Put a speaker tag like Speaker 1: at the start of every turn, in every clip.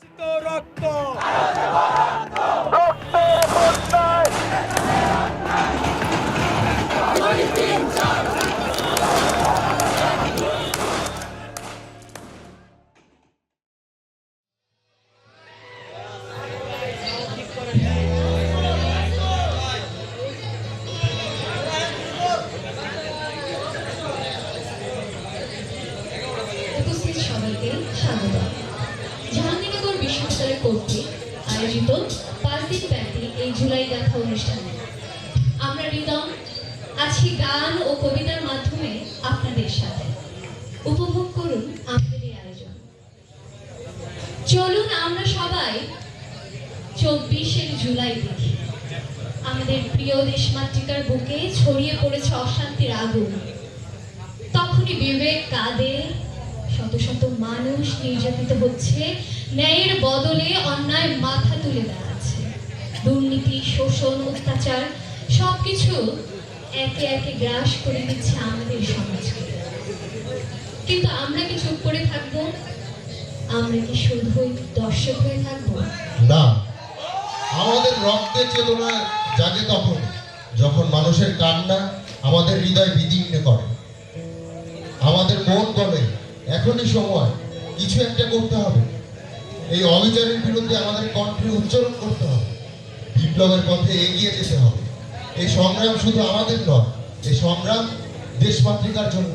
Speaker 1: chicos! ছড়িয়ে পড়েছে অশান্তির আগুন। তখনই বিবেক কাঁদে, শত শত মানুষ নির্যাতিত হচ্ছে, ন্যায়ের বদলে অন্যায় মাথা তুলে দাঁড়াচ্ছে দুর্নীতি, শোষণ, অত্যাচার, সবকিছু একে একে গ্রাস করে দিচ্ছে আমাদের সমাজকে। কিন্তু আমরা কি চুপ করে থাকব? আমরা কি শুধুই দর্শক হয়ে থাকব?
Speaker 2: না। আমাদের রক্তের চেতনা জাগে তখন। যখন মানুষের কান্না আমাদের হৃদয় বিদীর্ণ করে, আমাদের মন বলে, এখনই সময়, কিছু একটা করতে হবে। এই অবিচারের বিরুদ্ধে আমাদের কণ্ঠে উচ্চারণ করতে হবে। বিপ্লবের পথে এগিয়ে যেতে হবে। এই সংগ্রাম শুধু আমাদের নয়, এই সংগ্রাম দেশমাতৃকার জন্য।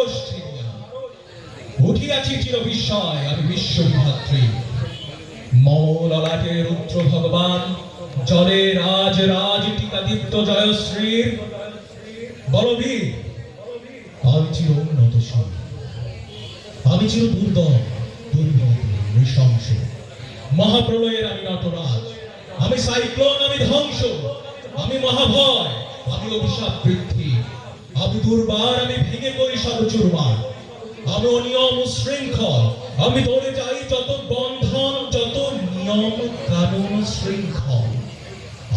Speaker 3: উঠিয়াছি চির বিস্ময়, আমি বিশ্ববিধাত্রী মৌললাটের রুদ্র ভগবান, জলে রাজ রাজ টিকাদীপ্ত জয়শ্রীর বলবীর আমি চির উন্নত আমি চির দুর্নীত নৃশংস। মহাপ্রলয়ের আমি নটরাজ। আমি সাইক্লোন, আমি ধ্বংস। আমি মহাভয়, আমি অভিশাপ বৃদ্ধি। আমি দুর্বার, আমি ভেঙে পড়ি সব চুরমার আমি অনিয়ম শৃঙ্খল আমি দৌড়ে যাই যত বন্ধন, যত নিয়ম কানুন শৃঙ্খল।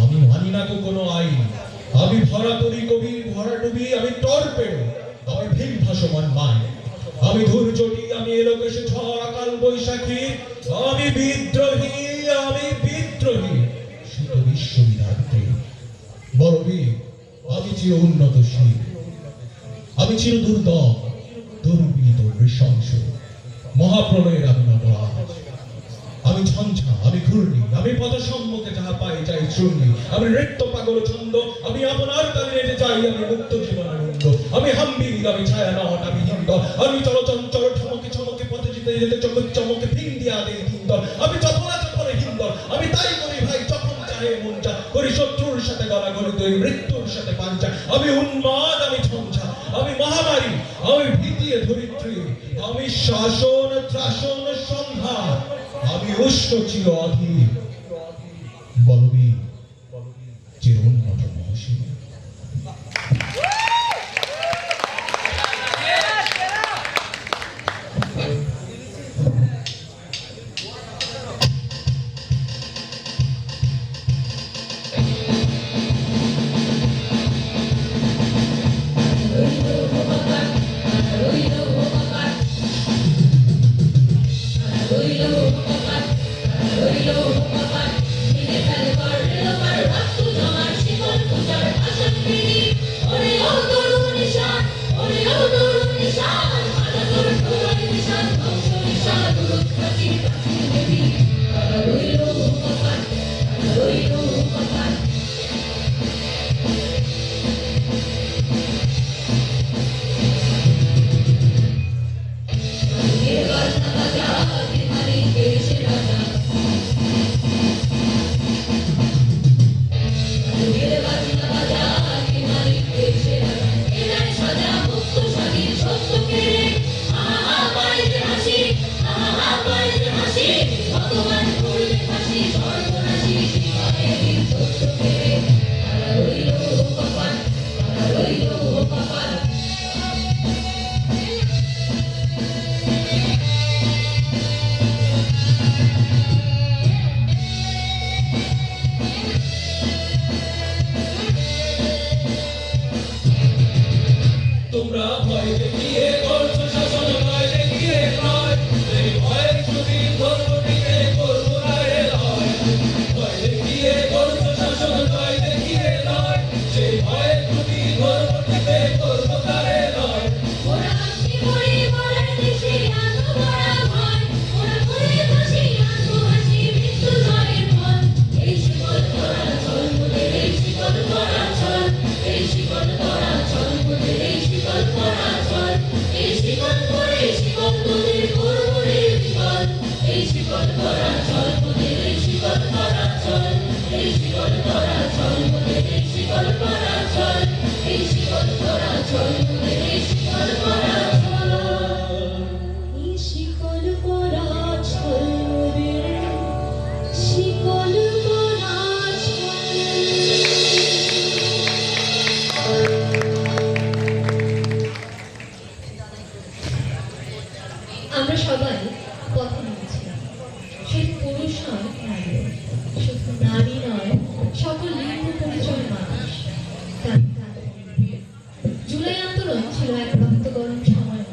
Speaker 3: আমি মানি না তো কোনো আইন। আমি ভরা করি কবি ভরা ডুবি, আমি টর্পেডো আমি ভিন ভাসমান মান
Speaker 2: আমি ধৈর্যটি আমি এলোকেশ ঝড়, আকাল বৈশাখী। আমি বিদ্রোহী আমি বিদ্রোহী। শীত বিশ্ববিধাত্রী বলবীর আমি চির উন্নতশীল। আমি চির দুর্দম দুর্বিত মহাপ্রলয়ের আমি নটরাজ আমি ঝঞ্ঝা, আমি ঘূর্ণি, আমি পদ সম্মুখে যাহা পাই যাই চূর্ণি। আমি নৃত্য, পাগল, ছন্দ, আমি আপনার তালে নেটে যাই আমি মুক্ত জীবন আনন্দ। আমি হাম্বির আমি ছায়া নট, আমি হিন্দ। আমি চলচঞ্চল, ঠমকে ছমকে পথে যেতে যেতে চমক চমকে ভিন দিয়া দেই হিন্দর আমি চপলা, চপলে, হিন্দর। আমি তাই করি ভাই, যখন চাহে মন চা। করি শত্রুর সাথে গলা গলি তুই মৃত্যুর সাথে পাঞ্চা আমি উন্মাদ, আমি ঝঞ্ঝা। আমি মহামারী আমি ভীতিয়ে ধরিত্রী আমি শাসন ত্রাসন সন্ধ্যা আমি উষ্ণ চির অধীর বলবি চির উন্নত মহসী
Speaker 4: সময়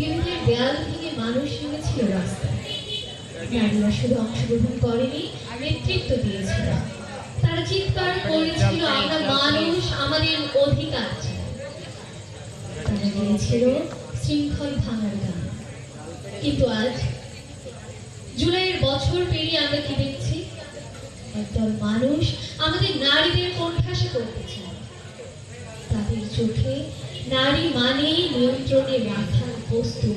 Speaker 4: যেখানে দেয়াল ভেঙে মানুষ নেমেছিল রাস্তায়। নারীরা শুধু অংশগ্রহণ করেনি, নেতৃত্ব দিয়েছিল। তারা চিৎকার করেছিল, আমরা মানুষ, আমাদের অধিকার তারা গিয়েছিল শৃঙ্খল ভাঙার গান কিন্তু আজ জুলাইয়ের বছর পেরিয়ে আমরা কি দেখছি? একদল মানুষ আমাদের নারীদের কোণঠাসা করতে চায়। তাদের চোখে নারী মানেই নিয়ন্ত্রণে রাখার বস্তু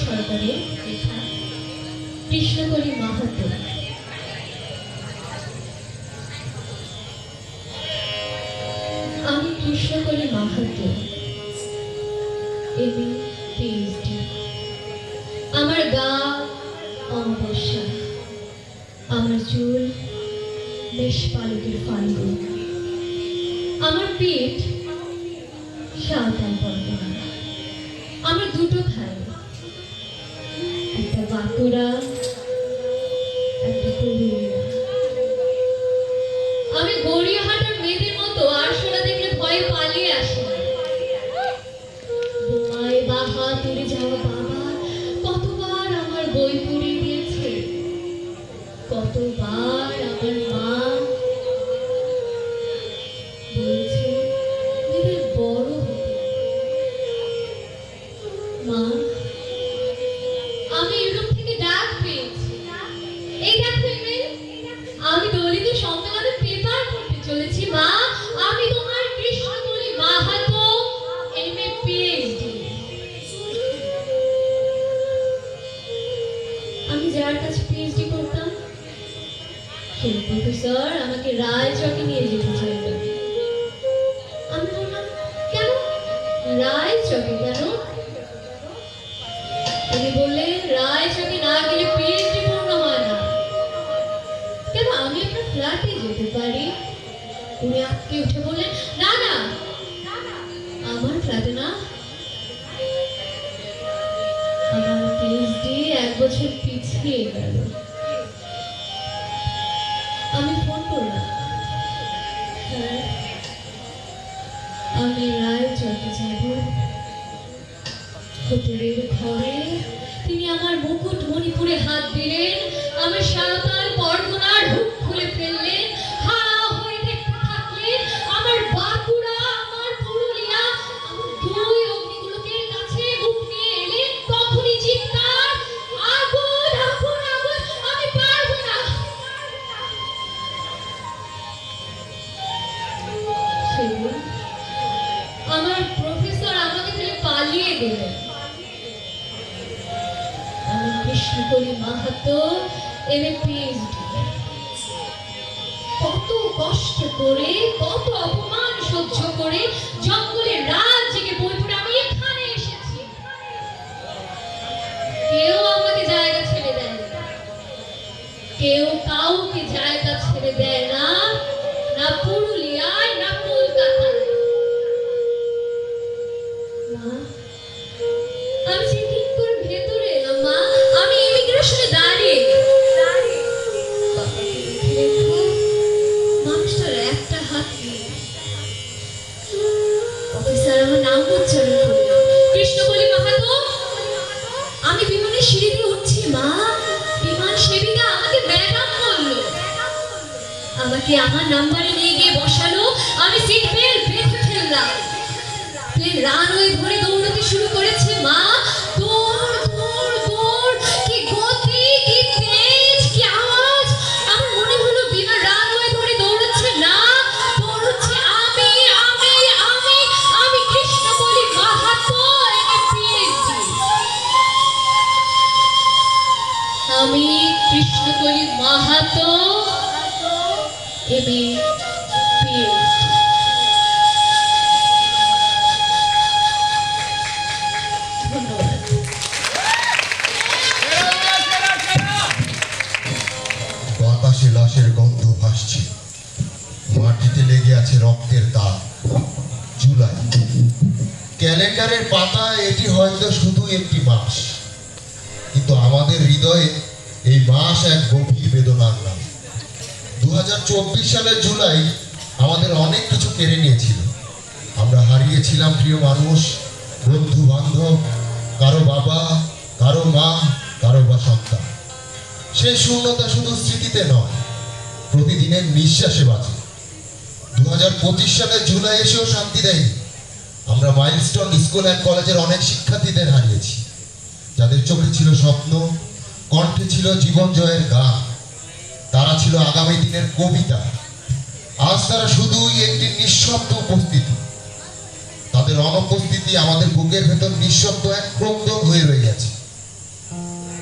Speaker 4: সরকারের কৃষ্ণকলি মাহাতো। আমি কৃষ্ণকলি মাহাতো।
Speaker 2: in peace. う。আমি যেতে যাব হোটেলের ঘরে। তিনি আমার মুকুট মণিপুরে হাত দিলেন। আমি সাঁওতাল পরগনার করে একটি
Speaker 5: মাস? কিন্তু আমাদের হৃদয়ে এই মাস এক গভীর বেদনার নাম। দু হাজার চব্বিশ সালের জুলাই আমাদের অনেক কিছু কেড়ে নিয়েছিল। আমরা হারিয়েছিলাম প্রিয় মানুষ বন্ধু বান্ধব কারও বাবা, কারও মা, কারও বা সন্তান। সে শূন্যতা শুধু স্মৃতিতে নয়, প্রতিদিনের নিঃশ্বাসে বাঁচে। দু হাজার পঁচিশ সালের জুলাই এসেও শান্তি দেয়নি। আমরা মাইলস্টোন স্কুল অ্যান্ড কলেজের অনেক শিক্ষার্থীদের হারিয়েছি। যাদের চোখে ছিল স্বপ্ন, কণ্ঠে ছিল জীবন জয়ের গান, তারা ছিল আগামী দিনের কবিতা। আজ তারা শুধুই একটি নিঃশব্দ উপস্থিতি। তাদের অনুপস্থিতি আমাদের বুকের ভেতর নিঃশব্দ এক ক্রন্দ হয়ে রয়ে গেছে।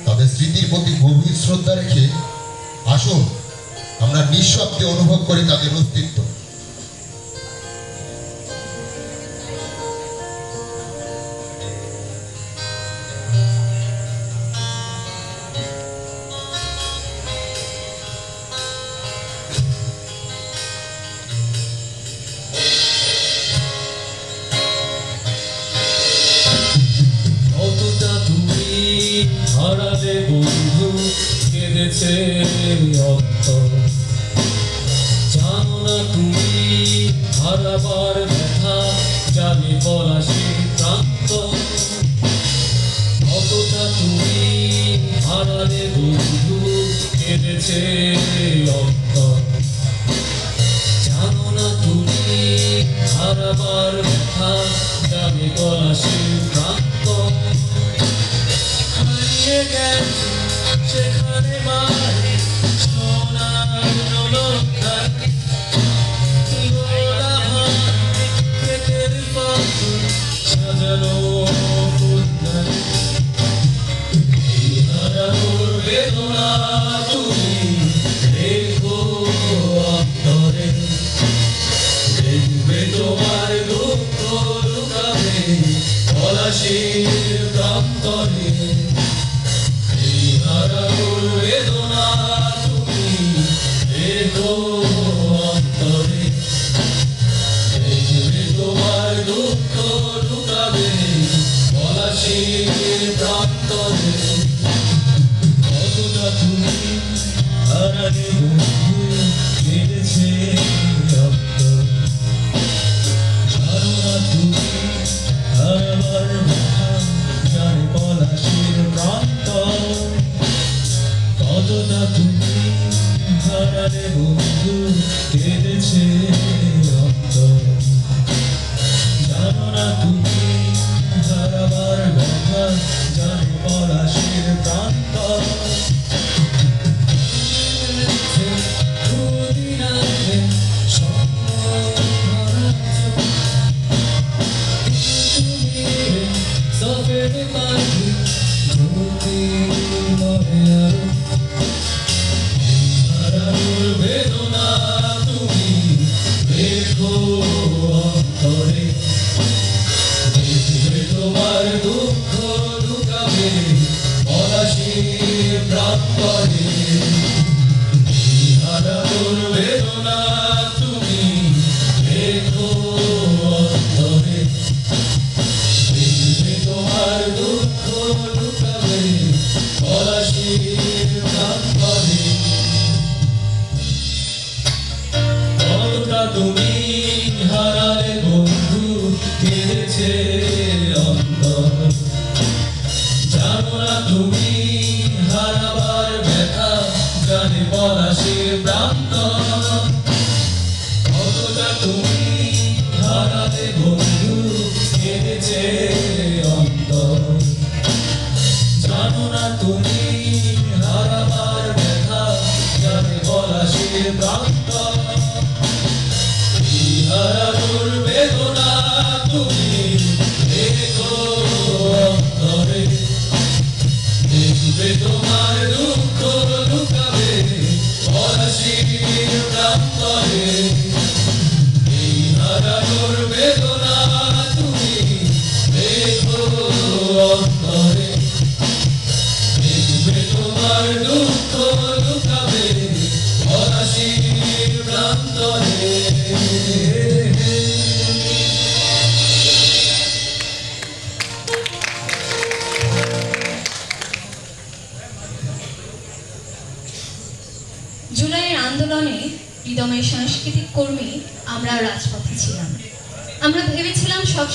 Speaker 5: তাদের স্মৃতির প্রতি গভীর শ্রদ্ধা রেখে আসুন, আমরা নিঃশব্দে অনুভব করি তাদের অস্তিত্ব।
Speaker 6: কতটা তুমি হারালে বন্ধু কেঁদেছে। দেখবে তোমার দুঃখ লুকাবে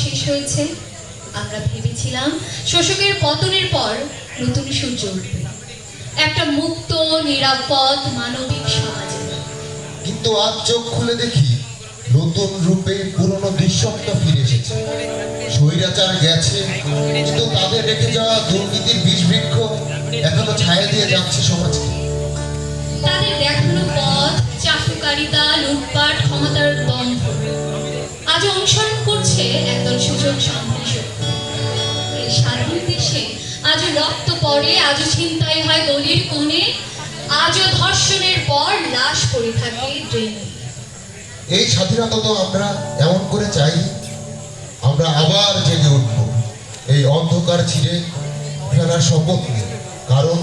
Speaker 2: শেষ হয়েছে। আমরা ভেবেছিলাম শোষকের পতনের পর নতুন সূর্য উঠবে। একটা মুক্ত নিরাপদ মানবিক সমাজে।
Speaker 5: কিন্তু আজ চোখ খুলে দেখি নতুন রূপে পুরনো দুঃস্বপ্ন ফিরে এসেছে। স্বৈরাচার গেছে কিন্তু তাদের রেখে যাওয়া দুর্নীতির বীজ বৃক্ষ এখনও ছায়া দিয়ে যাচ্ছে সমাজকে।
Speaker 2: তাদের দেখানো পথ চাটুকারিতা লুটপাট ক্ষমতার দম্ভ আজ অনুসরণ করছে একদল সুযোগ দেশে রক্ত পড়ে ছিনতাই হয় গলির কোণে আজও ধর্ষণের পর লাশ পড়ে থাকে ড্রেনে।
Speaker 5: এই স্বাধীনতা তো আমরা এমন করে চাই আমরা আবার জেগে উঠব। এই অন্ধকার ছিঁড়ে ফেলার শপথ কারণ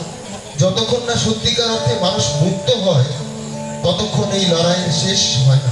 Speaker 5: যতক্ষণ না সত্যিকার অর্থে মানুষ মুক্ত হয়, ততক্ষণ এই লড়াইয়ের শেষ হয় না।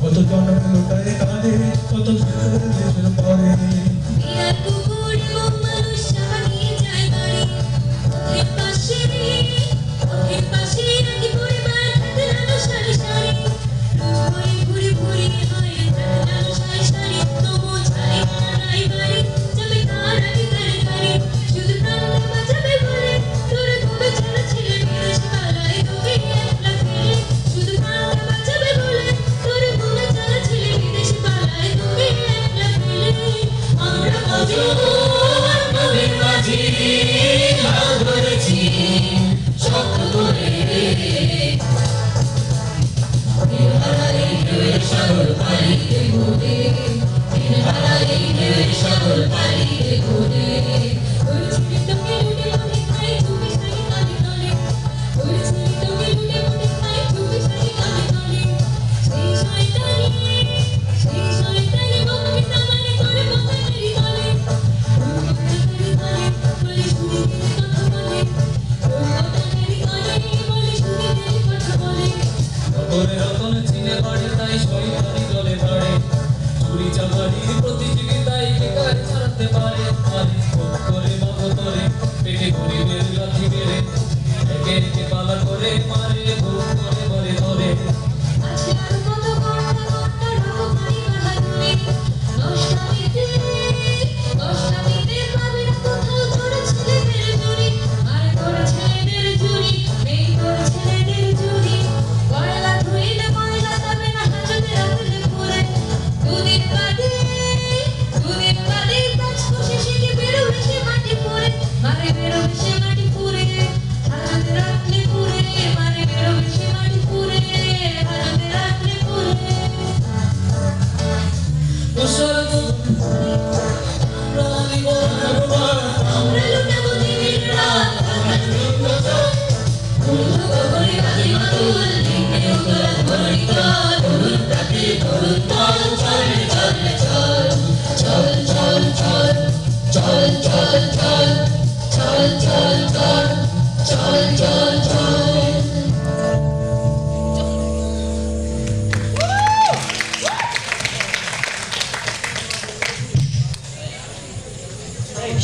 Speaker 2: কত জন্ম লোটায় কাঁদে কত ছেলে পরে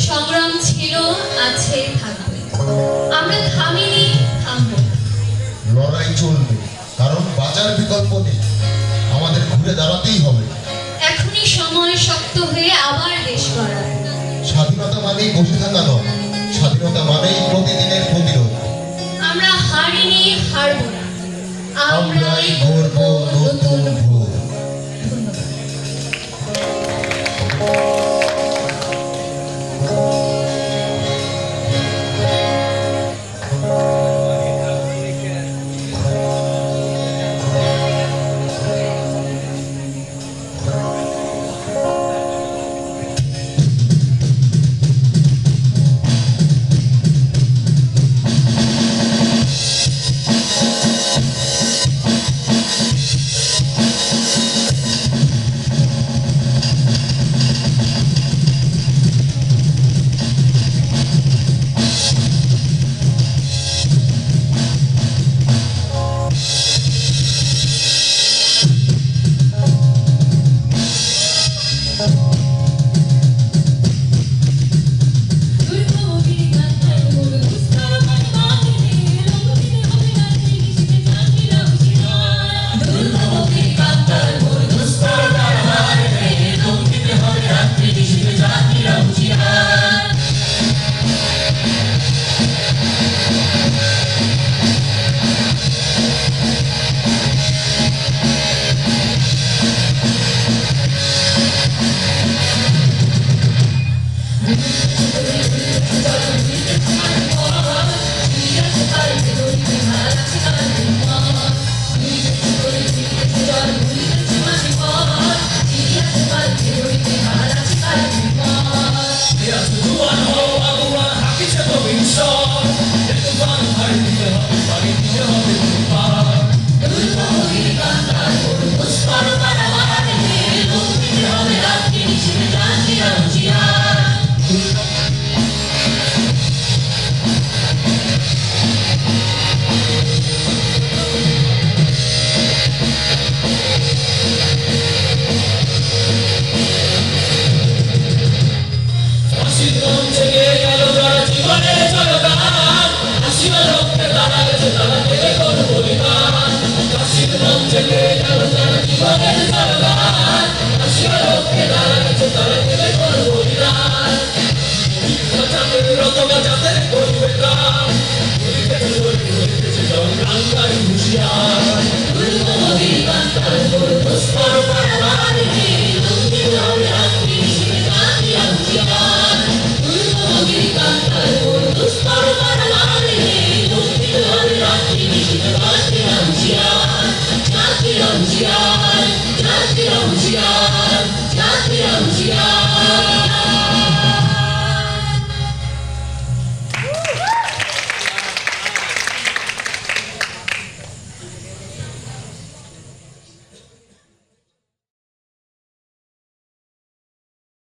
Speaker 7: সংগ্রাম ছিল আছে থাকবে। আমরা থামিনি থামব
Speaker 5: লড়াই চলবে কারণ বাজার বিকল্প নেই। আমাদের ঘুরে দাঁড়াতেই হবে।
Speaker 7: এখনই সময় শক্ত হয়ে আবার দেশ করার
Speaker 5: স্বাধীনতা মানে বসে থাকা নয় স্বাধীনতা মানে প্রতিদিনের প্রতিরোধ।
Speaker 7: আমরা হারিনি হারব না।
Speaker 5: আমরাই গর্ব নতুন ভোর
Speaker 7: ধন্যবাদ।